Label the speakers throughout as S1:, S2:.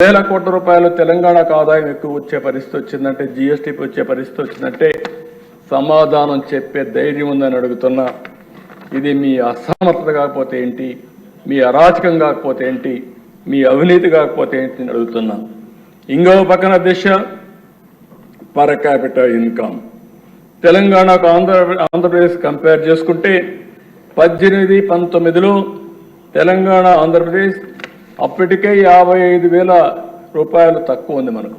S1: వేల కోట్ల రూపాయలు తెలంగాణకు ఆదాయం ఎక్కువ వచ్చే పరిస్థితి వచ్చిందంటే జిఎస్టీకి వచ్చే పరిస్థితి వచ్చిందంటే సమాధానం చెప్పే ధైర్యం ఉందని అడుగుతున్నా. ఇది మీ అసమర్థత కాకపోతే ఏంటి? మీ అరాచకం కాకపోతే ఏంటి? మీ అవినీతి కాకపోతే ఏంటి అని అడుగుతున్నా. ఇంకో పక్కన దిశ పర్ క్యాపిటల్ ఇన్కమ్ తెలంగాణకు ఆంధ్ర ఆంధ్రప్రదేశ్ కంపేర్ చేసుకుంటే పద్దెనిమిది పంతొమ్మిదిలో తెలంగాణ ఆంధ్రప్రదేశ్ అప్పటికే యాభై ఐదు వేల రూపాయలు తక్కువ ఉంది మనకు.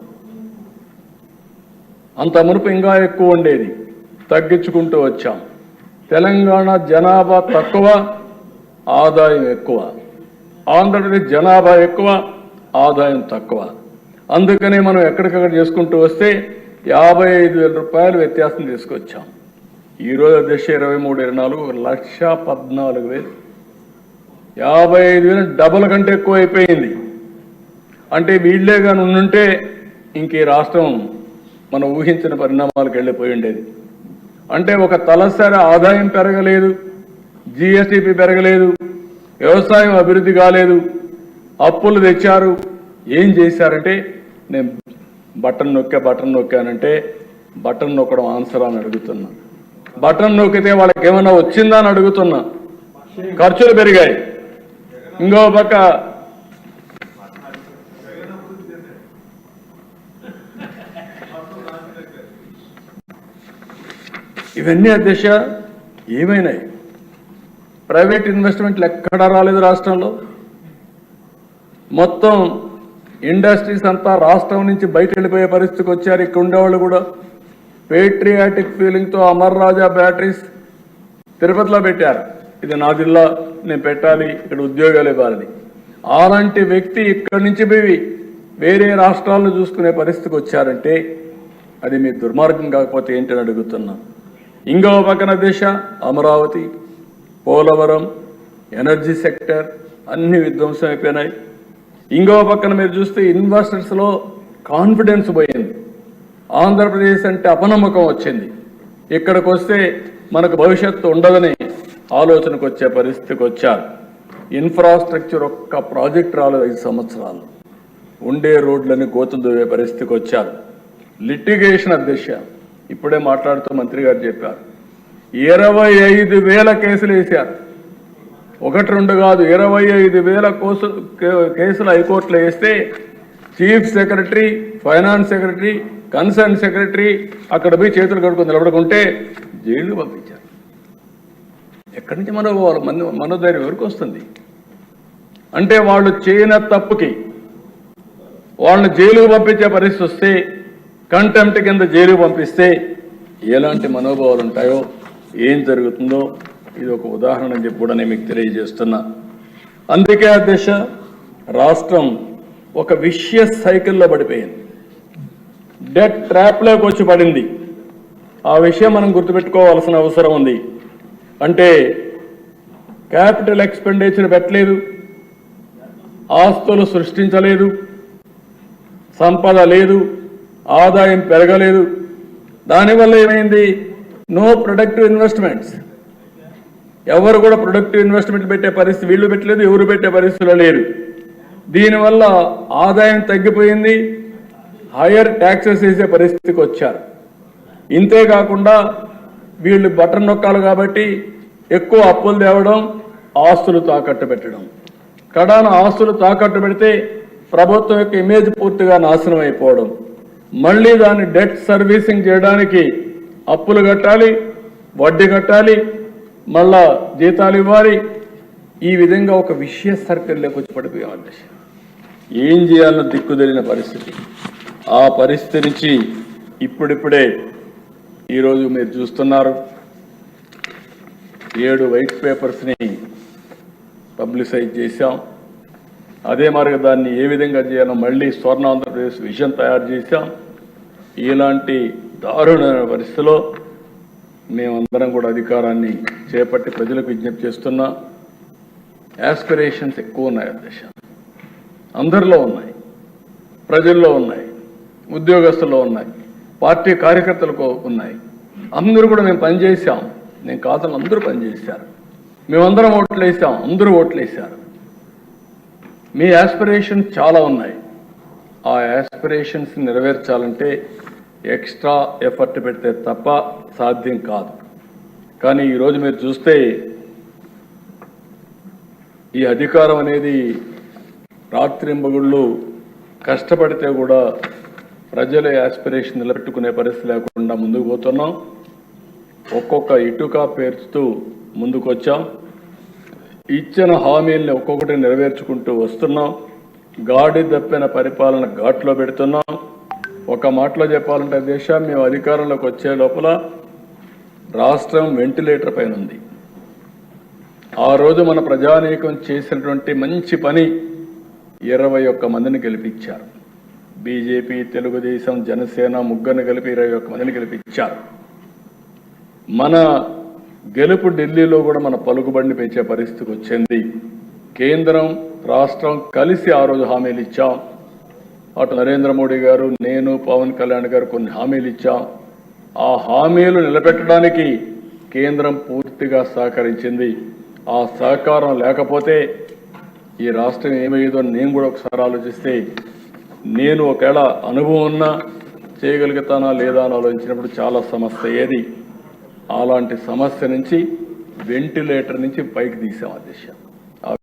S1: అంత మునుపు ఇంకా ఎక్కువ ఉండేది. తగ్గించుకుంటూ వచ్చాం. తెలంగాణ జనాభా తక్కువ ఆదాయం ఎక్కువ. ఆంధ్రప్రదేశ్ జనాభా ఎక్కువ ఆదాయం తక్కువ. అందుకనే మనం ఎక్కడికక్కడ చేసుకుంటూ వస్తే యాభై ఐదు వేల రూపాయలు వ్యత్యాసం తీసుకొచ్చాం. ఈరోజు దశ ఇరవై మూడు ఇరవై నాలుగు లక్ష పద్నాలుగు వేలు. యాభై ఐదు వేలు డబల్ కంటే ఎక్కువ అయిపోయింది అంటే వీళ్ళే కానీ ఉండుంటే ఇంక ఈ రాష్ట్రం మనం ఊహించిన పరిణామాలకు వెళ్ళిపోయి ఉండేది. అంటే ఒక తలసరి ఆదాయం పెరగలేదు జిఎస్టిపి పెరగలేదు వ్యవసాయం అభివృద్ధి కాలేదు అప్పులు తెచ్చారు ఏం చేశారంటే నేను బటన్ నొక్కా బటన్ నొక్కానంటే బటన్ నొక్కడం ఆన్సర్ అని అడుగుతున్నా. బటన్ నొక్కితే వాళ్ళకి ఏమైనా వచ్చిందా అని అడుగుతున్నా. ఖర్చులు పెరిగాయి. ఇంకో పక్క. ఇవన్నీ అధ్యక్ష ఏమైనాయి? ప్రైవేట్ ఇన్వెస్ట్మెంట్లు ఎక్కడా రాలేదు రాష్ట్రంలో. మొత్తం ఇండస్ట్రీస్ అంతా రాష్ట్రం నుంచి బయట వెళ్ళిపోయే పరిస్థితికి వచ్చారు ఇక్కడ ఉండేవాళ్ళు కూడా. పేట్రియాటిక్ ఫీలింగ్తో అమర్ రాజా బ్యాటరీస్ తిరుపతిలో పెట్టారు. ఇది నా జిల్లా. నేను పెట్టాలి ఇక్కడ ఉద్యోగాలు ఇవ్వాలని అలాంటి వ్యక్తి ఇక్కడి నుంచి పోయి వేరే రాష్ట్రాలను చూసుకునే పరిస్థితికి వచ్చారంటే అది మీ దుర్మార్గం కాకపోతే ఏంటని అడుగుతున్నా. ఇంకో పక్కన దిశ అమరావతి పోలవరం ఎనర్జీ సెక్టర్ అన్ని విధ్వంసం అయిపోయినాయి. ఇంకో పక్కన మీరు చూస్తే ఇన్వెస్టర్స్లో కాన్ఫిడెన్స్ పోయింది. ఆంధ్రప్రదేశ్ అంటే అపనమ్మకం వచ్చింది. ఇక్కడికి వస్తే మనకు భవిష్యత్తు ఉండదని ఆలోచనకు వచ్చే పరిస్థితికి వచ్చారు. ఇన్ఫ్రాస్ట్రక్చర్ ఒక్క ప్రాజెక్ట్ రాలేదు ఐదు సంవత్సరాలు. ఉండే రోడ్లని గోతులు దువ్వే పరిస్థితికి వచ్చారు. లిటిగేషన్ అధ్యక్ష ఇప్పుడే మాట్లాడుతూ మంత్రి గారు చెప్పారు. ఇరవై ఐదు వేల కేసులు వేశారు. ఒకటి రెండు కాదు ఇరవై ఐదు వేల కోసు కేసులు హైకోర్టులో వేస్తే chief secretary finance secretary concern secretary అక్కడ పోయి చేతులు కడుక్కొని నిలబడుకుంటే జైలు పంపించారు. ఎక్కడి నుంచి మనోభావాలు మన మనోధైర్యం ఎవరికి వస్తుంది? అంటే వాళ్ళు చేయన తప్పుకి వాళ్ళని జైలుకు పంపించే పరిస్థితి వస్తే కంటెంప్ట్ కింద జైలుకు పంపిస్తే ఎలాంటి మనోభావాలు ఉంటాయో ఏం జరుగుతుందో ఇది ఒక ఉదాహరణ అని చెప్పి కూడా నేను మీకు తెలియజేస్తున్నా. అందుకే అధ్యక్ష రాష్ట్రం ఒక విషయ సైకిల్లో పడిపోయింది. డెట్ ట్రాప్లోకి వచ్చి పడింది. ఆ విషయం మనం గుర్తుపెట్టుకోవాల్సిన అవసరం ఉంది. అంటే క్యాపిటల్ ఎక్స్పెండిచర్ పెట్టలేదు ఆస్తులు సృష్టించలేదు సంపద లేదు ఆదాయం పెరగలేదు. దానివల్ల ఏమైంది? నో ప్రొడక్టివ్ ఇన్వెస్ట్మెంట్స్ ఎవరు కూడా ప్రొడక్టివ్ ఇన్వెస్ట్మెంట్ పెట్టే పరిస్థితి వీళ్ళు పెట్టలేదు ఎవరు పెట్టే పరిస్థితులు లేరు. దీనివల్ల ఆదాయం తగ్గిపోయింది హయ్యర్ ట్యాక్సెస్ వేసే పరిస్థితికి వచ్చారు. ఇంతే కాకుండా వీళ్ళు బటన్ నొక్కాలి కాబట్టి ఎక్కువ అప్పులు తేవడం ఆస్తులు తాకట్టు పెట్టడం. కడాన ఆస్తులు తాకట్టు పెడితే ప్రభుత్వం యొక్క ఇమేజ్ పూర్తిగా నాశనం అయిపోవడం. మళ్ళీ దాన్ని డెట్ సర్వీసింగ్ చేయడానికి అప్పులు కట్టాలి వడ్డీ కట్టాలి మళ్ళా జీతాలు ఇవ్వాలి. ఈ విధంగా ఒక విషయ సర్కిల్లోకి వచ్చి పడిపోయాం ఏం చేయాలన్న దిక్కుదలిన పరిస్థితి. ఆ పరిస్థితి నుంచి ఇప్పుడిప్పుడే ఈరోజు మీరు చూస్తున్నారు ఏడు వైట్ పేపర్స్ని పబ్లిసైజ్ చేశాం. అదే మరి దాన్ని ఏ విధంగా చేయాలో మళ్ళీ స్వర్ణ ఆంధ్రప్రదేశ్ విజన్ తయారు చేశాం. ఇలాంటి దారుణమైన పరిస్థితిలో మేమందరం కూడా అధికారాన్ని చేపట్టి ప్రజలకు విజ్ఞప్తి చేస్తున్నా యాస్పిరేషన్స్ ఎక్కువ ఉన్నాయి అధ్యక్ష అందరిలో ఉన్నాయి. ప్రజల్లో ఉన్నాయి. ఉద్యోగస్తుల్లో ఉన్నాయి. పార్టీ కార్యకర్తలకు ఉన్నాయి అందరూ కూడా మేము పనిచేసాం నేను కాదని అందరూ పనిచేశారు. మేమందరం ఓట్లు వేసాం అందరూ ఓట్లు వేశారు. మీ యాస్పిరేషన్స్ చాలా ఉన్నాయి. ఆ యాస్పిరేషన్స్ నెరవేర్చాలంటే ఎక్స్ట్రా ఎఫర్ట్ పెడితే తప్ప సాధ్యం కాదు. కానీ ఈరోజు మీరు చూస్తే ఈ అధికారం అనేది రాత్రింబగుళ్ళు కష్టపడితే కూడా ప్రజల యాస్పిరేషన్ నిలబెట్టుకునే పరిస్థితి లేకుండా ముందుకు పోతున్నాం. ఒక్కొక్క ఇటుక పేర్చుతూ ముందుకొచ్చాం. ఇచ్చిన హామీల్ని ఒక్కొక్కటి నెరవేర్చుకుంటూ వస్తున్నాం. గాడి తప్పిన పరిపాలన ఘాట్లో పెడుతున్నాం. ఒక మాటలో చెప్పాలంటే దేశం మేము అధికారంలోకి వచ్చే లోపల రాష్ట్రం వెంటిలేటర్ పైన ఉంది. ఆ రోజు మన ప్రజానీకం చేసినటువంటి మంచి పని ఇరవై ఒక్క మందిని గెలిపించారు. బీజేపీ తెలుగుదేశం జనసేన ముగ్గురిని కలిపి ఇరవై ఒక్క మందిని గెలిపించారు. మన గెలుపు ఢిల్లీలో కూడా మన పలుకుబడిని పెంచే పరిస్థితికి వచ్చింది. కేంద్రం రాష్ట్రం కలిసి ఆ రోజు హామీలు ఇచ్చాం. అటు నరేంద్ర మోడీ గారు నేను పవన్ కళ్యాణ్ గారు కొన్ని హామీలు ఇచ్చాం. ఆ హామీలు నిలబెట్టడానికి కేంద్రం పూర్తిగా సహకరించింది. ఆ సహకారం లేకపోతే ఈ రాష్ట్రం ఏమయ్యేదో నేను కూడా ఒకసారి ఆలోచిస్తే నేను ఒకవేళ అనుభవం ఉన్నా చేయగలుగుతానా లేదా అని ఆలోచించినప్పుడు చాలా సమస్య. ఏది? అలాంటి సమస్య నుంచి వెంటిలేటర్ నుంచి పైకి తీసాం ఆ దిశ.